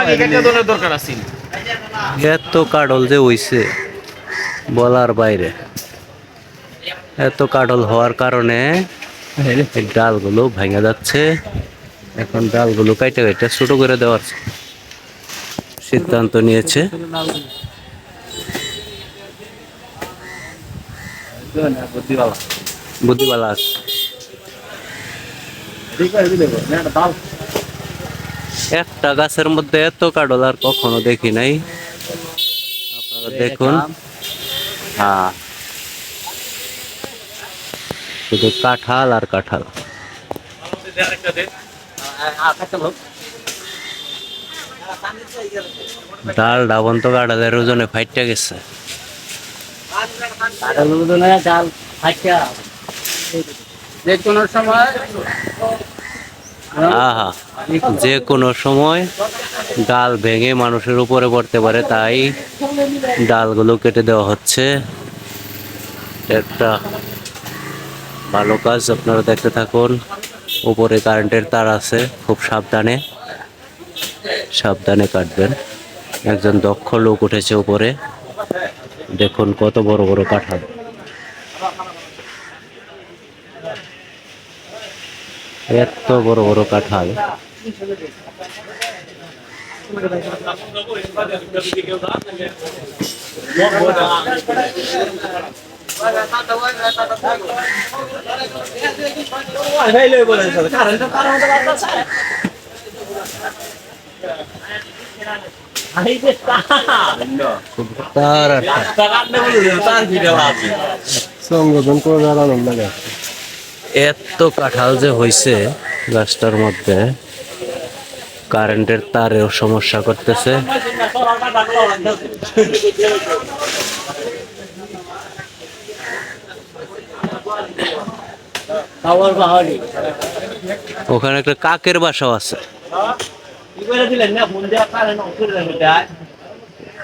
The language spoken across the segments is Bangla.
আগে দরকার এত কাডল যে হইছে বলার বাইরে। এত কাডল হওয়ার কারণে ডালগুলো ভেঙে যাচ্ছে। এখন ডালগুলো কাইটে কাইটে ছোট করে দেওয়ার সিদ্ধান্ত নিয়েছে। বুদ্ধিবালা আছে। একটা গাছের মধ্যে এত কাডল আর কখনো দেখি নাই। আপনারা দেখুন। হ্যাঁ। শুধু কাঁঠাল আর কাঁঠাল। ডাল ডাবন তো কাঁঠালের ওজনে ফাইটটা গেছে। ডাল ফাইটা। যে কোনো সময় আহা, যে কোনো সময় ডাল ভেঙে মানুষের উপরে পড়তে পারে, তাই ডালগুলো কেটে দেওয়া হচ্ছে। একটা ভালো কাজ, আপনারা দেখতে থাকুন, উপরে কারেন্টের তার আছে, খুব সাবধানে সাবধানে কাটবেন। একজন দক্ষ লোক উঠেছে উপরে, দেখুন কত বড় বড় কাঁঠাল। এত বড় বড় কাঁঠাল। সংযোজন করে দাঁড়ানো লাগে এত কাঁঠাল যে হয়েছে গাছটার মধ্যে, কারেন্টের তারেও সমস্যা করতেছে। ওখানে একটা কাকের বাসাও আছে।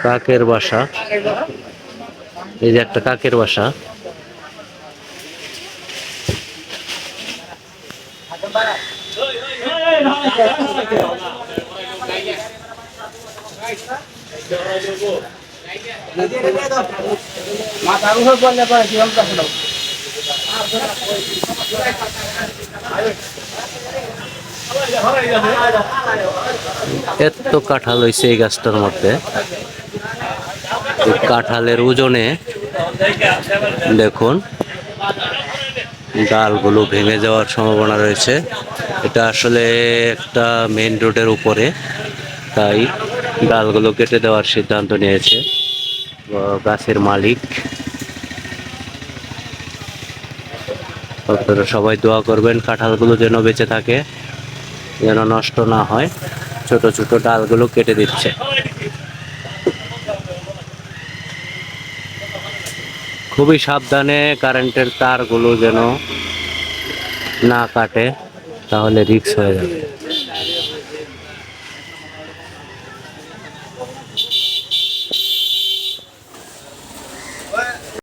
কাকের বাসা। এই যে একটা কাকের বাসা। এত কাঁঠাল হয়েছে এই গাছটার মধ্যে। কাঁঠালের ওজনে দেখুন ডালগুলো ভেঙে যাওয়ার সম্ভাবনা রয়েছে। এটা আসলে একটা মেন রোডের উপরে, তাই ডালগুলো কেটে দেওয়ার সিদ্ধান্ত নিয়েছে। গাছের মালিক। আপনারা সবাই দোয়া করবেন, কাঁঠালগুলো যেন বেঁচে থাকে, যেন নষ্ট না হয়। ছোট ছোট ডালগুলো কেটে দিচ্ছে। খুবই সাবধানে কারেন্টের তারগুলো যেন না কাটে তাহলে রিক্স হয়ে যাবে।